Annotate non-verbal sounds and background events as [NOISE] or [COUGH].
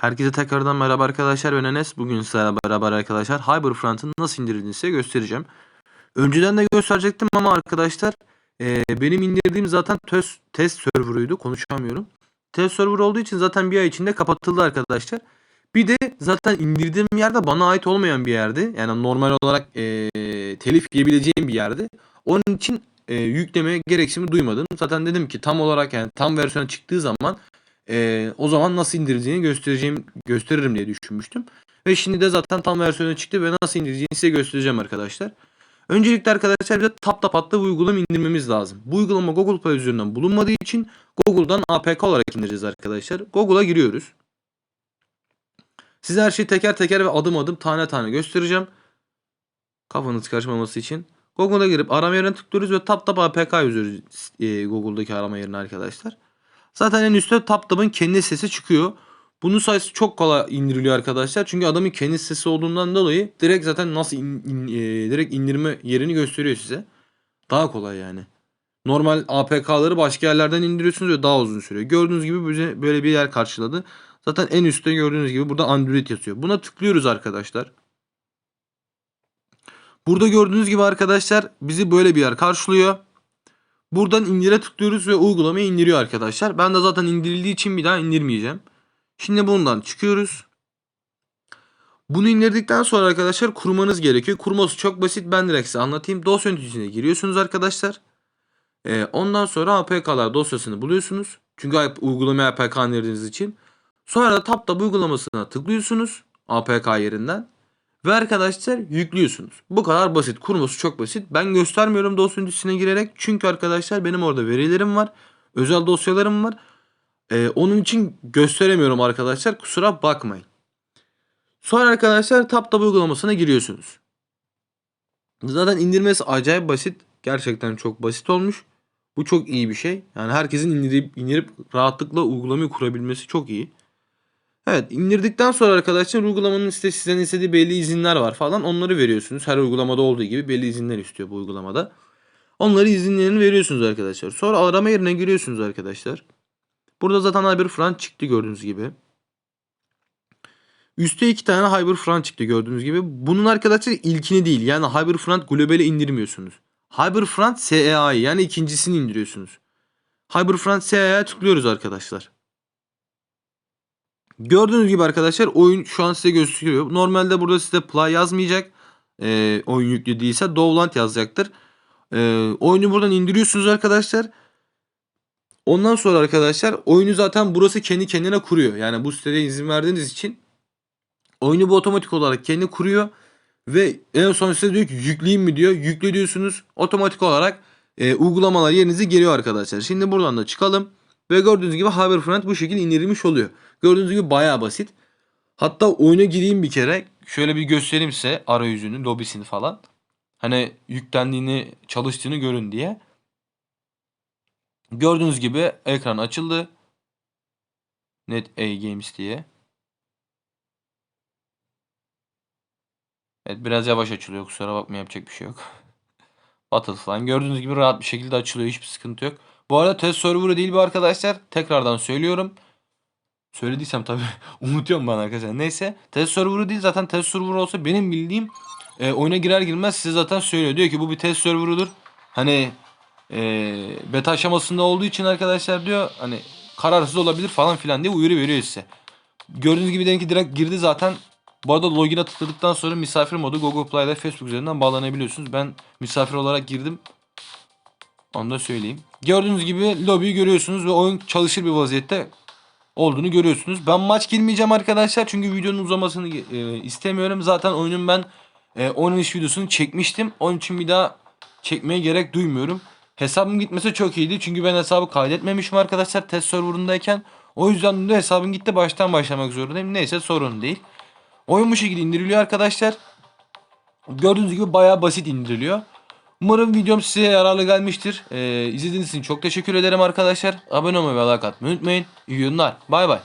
Herkese tekrardan merhaba arkadaşlar ben Enes. Bugün sizlerle beraber arkadaşlar Hyperfront'ın nasıl indirildiğini size göstereceğim. Önceden de gösterecektim ama arkadaşlar eee, benim indirdiğim zaten test, test serveruydu. Konuşamıyorum. Test server olduğu için zaten bir ay içinde kapatıldı arkadaşlar. Bir de zaten indirdiğim yerde bana ait olmayan bir yerdi. Yani normal olarak eee, telif yiyebileceğim bir yerdi. Onun için eee, yüklemeye gereksinimi duymadım. Zaten dedim ki tam olarak yani tam versiyon çıktığı zaman ee, o zaman nasıl indirileceğini göstereceğim gösteririm diye düşünmüştüm. Ve şimdi de zaten tam versiyonu çıktı ve nasıl indireceğini size göstereceğim arkadaşlar. Öncelikle arkadaşlar bir de TapTap adlı bir uygulama indirmemiz lazım. Bu uygulama Google Play üzerinden bulunmadığı için Google'dan APK olarak indireceğiz arkadaşlar. Google'a giriyoruz. Size her şeyi teker teker ve adım adım tane tane göstereceğim. Kafanız karışmaması için. Google'a girip arama yerine tıklıyoruz ve TapTap APK yazıyoruz e, Google'daki arama yerine arkadaşlar. Zaten en üstte TapTap'ın kendi sesi çıkıyor. Bunun sayısı çok kolay indiriliyor arkadaşlar. Çünkü adamın kendi sesi olduğundan dolayı direkt zaten nasıl in- in- e, direkt indirme yerini gösteriyor size. Daha kolay yani. Normal APK'ları başka yerlerden indiriyorsunuz ve daha uzun sürüyor. Gördüğünüz gibi bize böyle bir yer karşıladı. Zaten en üstte gördüğünüz gibi burada Android yazıyor. Buna tıklıyoruz arkadaşlar. Burada gördüğünüz gibi arkadaşlar bizi böyle bir yer karşılıyor. Buradan indire tıklıyoruz ve uygulamayı indiriyor arkadaşlar. Ben de zaten indirildiği için bir daha indirmeyeceğim. Şimdi bundan çıkıyoruz. Bunu indirdikten sonra arkadaşlar kurmanız gerekiyor. Kurması çok basit. Ben direkt size anlatayım. Dosya yöneticisine giriyorsunuz arkadaşlar. Ee, ondan sonra APK'lar dosyasını buluyorsunuz. Çünkü uygulamaya APK indirdiğiniz için. Sonra da TapTap uygulamasına tıklıyorsunuz. APK yerinden. Ve arkadaşlar yüklüyorsunuz. Bu kadar basit. Kurması çok basit. Ben göstermiyorum dosya yöneticisine girerek. Çünkü arkadaşlar benim orada verilerim var. Özel dosyalarım var. Ee, onun için gösteremiyorum arkadaşlar. Kusura bakmayın. Sonra arkadaşlar TapTap uygulamasına giriyorsunuz. Zaten indirmesi acayip basit. Gerçekten çok basit olmuş. Bu çok iyi bir şey. Yani herkesin indirip, indirip rahatlıkla uygulamayı kurabilmesi çok iyi. Evet indirdikten sonra arkadaşlar uygulamanın işte sizden istediği belli izinler var falan onları veriyorsunuz. Her uygulamada olduğu gibi belli izinler istiyor bu uygulamada. Onları izinlerini veriyorsunuz arkadaşlar. Sonra arama yerine giriyorsunuz arkadaşlar. Burada zaten Hyperfront çıktı gördüğünüz gibi. Üste iki tane Hyperfront çıktı gördüğünüz gibi. Bunun arkadaşlar ilkini değil yani Hyperfront Global'i indirmiyorsunuz. Hyperfront SEA'yı yani ikincisini indiriyorsunuz. Hyperfront SEA'ya tıklıyoruz arkadaşlar. Gördüğünüz gibi arkadaşlar oyun şu an size gösteriyor. Normalde burada size play yazmayacak. Ee, oyun yüklü değilse Dovland yazacaktır. Ee, oyunu buradan indiriyorsunuz arkadaşlar. Ondan sonra arkadaşlar oyunu zaten burası kendi kendine kuruyor. Yani bu sitede izin verdiğiniz için oyunu bu otomatik olarak kendi kuruyor. Ve en son size diyor ki yükleyeyim mi diyor. Yükle diyorsunuz. Otomatik olarak e, uygulamalar yerinize geliyor arkadaşlar. Şimdi buradan da çıkalım. Ve gördüğünüz gibi Hyperfront bu şekilde indirilmiş oluyor. Gördüğünüz gibi bayağı basit. Hatta oyuna gireyim bir kere. Şöyle bir göstereyim size arayüzünü, lobisini falan. Hani yüklendiğini, çalıştığını görün diye. Gördüğünüz gibi ekran açıldı. Net A Games diye. Evet biraz yavaş açılıyor kusura bakma yapacak bir şey yok. [LAUGHS] Battle falan gördüğünüz gibi rahat bir şekilde açılıyor hiçbir sıkıntı yok. Bu arada test serverı değil bu arkadaşlar. Tekrardan söylüyorum. Söylediysem tabii [LAUGHS] unutuyorum ben arkadaşlar. Neyse test serverı değil zaten test serverı olsa benim bildiğim e, oyuna girer girmez size zaten söylüyor. Diyor ki bu bir test serverıdır. Hani e, beta aşamasında olduğu için arkadaşlar diyor hani kararsız olabilir falan filan diye uyarı veriyor size. Gördüğünüz gibi dedim ki direkt girdi zaten. Bu arada login'e tıkladıktan sonra misafir modu Google Play'da Facebook üzerinden bağlanabiliyorsunuz. Ben misafir olarak girdim. Onu da söyleyeyim. Gördüğünüz gibi lobiyi görüyorsunuz ve oyun çalışır bir vaziyette olduğunu görüyorsunuz. Ben maç girmeyeceğim arkadaşlar çünkü videonun uzamasını e, istemiyorum. Zaten oyunun ben e, oynanış videosunu çekmiştim. Onun için bir daha çekmeye gerek duymuyorum. Hesabım gitmesi çok iyiydi çünkü ben hesabı kaydetmemişim arkadaşlar test serverındayken. O yüzden de hesabım gitti baştan başlamak zorundayım. Neyse sorun değil. Oyun bu şekilde indiriliyor arkadaşlar. Gördüğünüz gibi bayağı basit indiriliyor. Umarım videom size yararlı gelmiştir. Ee, izlediğiniz için çok teşekkür ederim arkadaşlar. Abone olmayı ve like atmayı unutmayın. İyi günler. Bay bay.